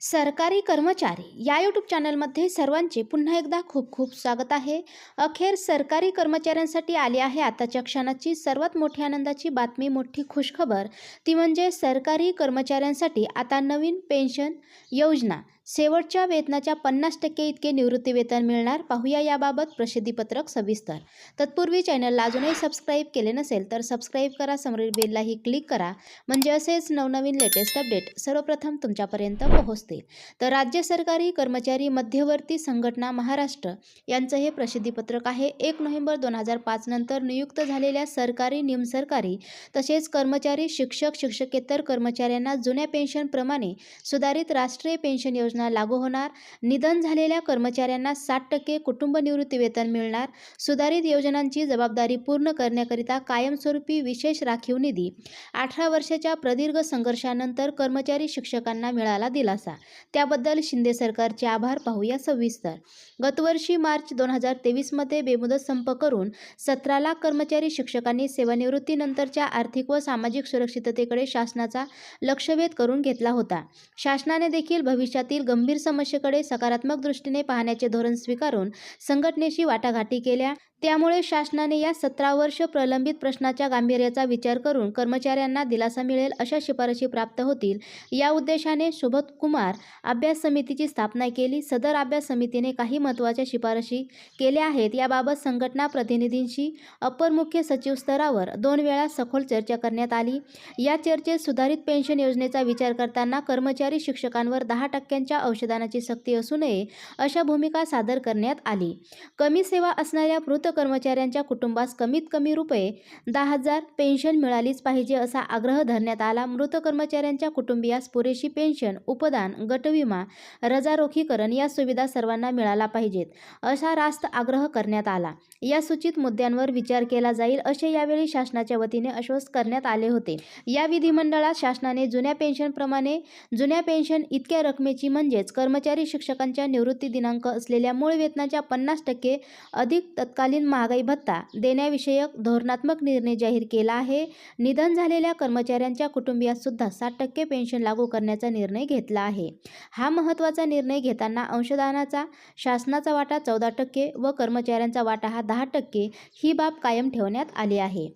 सरकारी कर्मचारी या यूट्यूब चॅनलमध्ये सर्वांचे पुन्हा एकदा खूप खूप स्वागत आहे. अखेर सरकारी कर्मचाऱ्यांसाठी आली आहे आताच्या क्षणाची सर्वात मोठी आनंदाची बातमी मोठी खुशखबर. ती म्हणजे सरकारी कर्मचाऱ्यांसाठी आता नवीन पेन्शन योजना. शेवटच्या वेतनाच्या पन्नास टक्के इतके निवृत्तीवेतन मिळणार. पाहूया याबाबत प्रसिद्धीपत्रक सविस्तर. तत्पूर्वी चॅनलला अजूनही सबस्क्राईब केले नसेल तर सबस्क्राईब करा. समोरील बेललाही क्लिक करा. म्हणजे असेच नवनवीन लेटेस्ट अपडेट सर्वप्रथम तुमच्यापर्यंत पोहोचतील. तर राज्य सरकारी कर्मचारी मध्यवर्ती संघटना महाराष्ट्र यांचं हे प्रसिद्धीपत्रक आहे. एक नोव्हेंबर दोन हजार पाच नंतर नियुक्त झालेल्या सरकारी निमसरकारी तसेच कर्मचारी शिक्षक शिक्षकेतर कर्मचाऱ्यांना जुन्या पेन्शनप्रमाणे सुधारित राष्ट्रीय पेन्शन योजना लागू होणार. निधन झालेल्या कर्मचाऱ्यांना साठ टक्के कुटुंब निवृत्ती वेतन मिळणार. सुधारित योजनांची जबाबदारी पूर्ण करण्याकरिता कायमस्वरूपी विशेष राखीव निधी. अठरा वर्षाच्या प्रदीर्घ संघर्षानंतर कर्मचारी शिक्षकांना मिळाला दिलासा. त्याबद्दल शिंदे सरकारचे आभार पाहूया सविस्तर. गतवर्षी मार्च दोन हजार तेवीसमध्ये बेमुदत संप करून सतरा लाख कर्मचारी शिक्षकांनी सेवानिवृत्तीनंतरच्या आर्थिक व सामाजिक सुरक्षिततेकडे शासनाचा लक्षवेध करून घेतला होता. शासनाने देखील भविष्यातील गंभीर समस्येकडे सकारात्मक दृष्टीने पाहण्याचे धोरण स्वीकारून संघटनेशी वाटाघाटी केल्या. त्यामुळे शासनाने या सतरा वर्ष प्रलंबित प्रश्नाच्या गांभीर्याचा विचार करून कर्मचाऱ्यांना दिलासा मिळेल अशा शिफारशी प्राप्त होतील. या उद्देशाने शोभत कुमार अभ्यास समितीची स्थापना केली. सदर अभ्यास समितीने काही महत्त्वाच्या शिफारशी केल्या आहेत. याबाबत संघटना प्रतिनिधींशी अपर मुख्य सचिव स्तरावर दोन वेळा सखोल चर्चा करण्यात आली. या चर्चेत सुधारित पेन्शन योजनेचा विचार करताना कर्मचारी शिक्षकांवर दहा टक्क्यांच्या औषधानाची सक्ती असू नये अशा भूमिका सादर करण्यात आली. कमी सेवा असणाऱ्या मृत कर्मचाऱ्यांच्या कुटुंबास कमीत कमी रुपये दहा हजार पेन्शन मिळालीच पाहिजे असा आग्रह धरण्यात आला. मृत कर्मचाऱ्यांच्या कुटुंबियास पुरेशी पेन्शन उपदान गटविमा रजारोखीकरण या सुविधा सर्वांना मिळाला पाहिजेत असा रास्त आग्रह करण्यात आला. या सूचित मुद्द्यांवर विचार केला जाईल असे यावेळी शासनाच्या वतीने आश्वस्त करण्यात आले होते. या विधिमंडळात शासनाने जुन्या पेन्शनप्रमाणे जुन्या पेन्शन इतक्या रकमेची म्हणजेच कर्मचारी शिक्षकांच्या निवृत्ती दिनांक असलेल्या मूळ वेतनाच्या पन्नास टक्के अधिक तत्कालीन महागाई भत्ता देण्याविषयक धोरणात्मक निर्णय जाहीर केला आहे. निधन झालेल्या कर्मचाऱ्यांच्या कुटुंबियात सुद्धा सात टक्के पेन्शन लागू करण्याचा निर्णय घेतला आहे. हा महत्त्वाचा निर्णय घेताना अंशदानाचा शासनाचा वाटा चौदा टक्के व कर्मचाऱ्यांचा वाटा हा दहा टक्के ही बाब कायम ठेवण्यात आली आहे.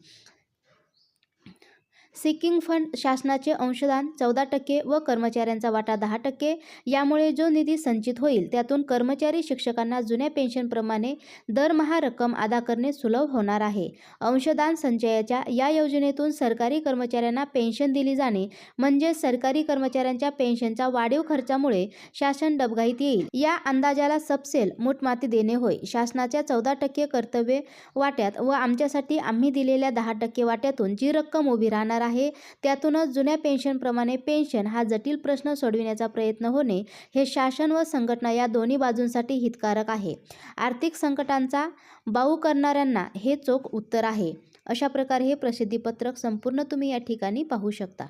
सिकिंग फंड शासनाचे अंशदान चौदा टक्के व कर्मचाऱ्यांचा वाटा दहा टक्के. यामुळे जो निधी संचित होईल त्यातून कर्मचारी शिक्षकांना जुन्या पेन्शनप्रमाणे दरमहा रक्कम अदा करणे सुलभ होणार आहे. अंशदान संचयाच्या या योजनेतून सरकारी कर्मचाऱ्यांना पेन्शन दिली जाणे म्हणजे सरकारी कर्मचाऱ्यांच्या पेन्शनचा वाढीव खर्चामुळे शासन डबघाईत येईल. या अंदाजाला सबसेल मूठमाती देणे होय. शासनाच्या चौदा टक्के कर्तव्य वाट्यात व आमच्यासाठी आम्ही दिलेल्या दहा टक्के वाट्यातून जी रक्कम उभी राहणार आहे. त्यातूनच जुन्या पेन्शनप्रमाणे पेन्शन हा जटिल प्रश्न सोडविण्याचा प्रयत्न होणे हे शासन व संघटना या दोन्ही बाजूंसाठी हितकारक आहे. आर्थिक संकटांचा बाऊ करणाऱ्यांना हे चोख उत्तर आहे. अशा प्रकारे हे प्रसिद्धीपत्रक संपूर्ण तुम्ही या ठिकाणी पाहू शकता.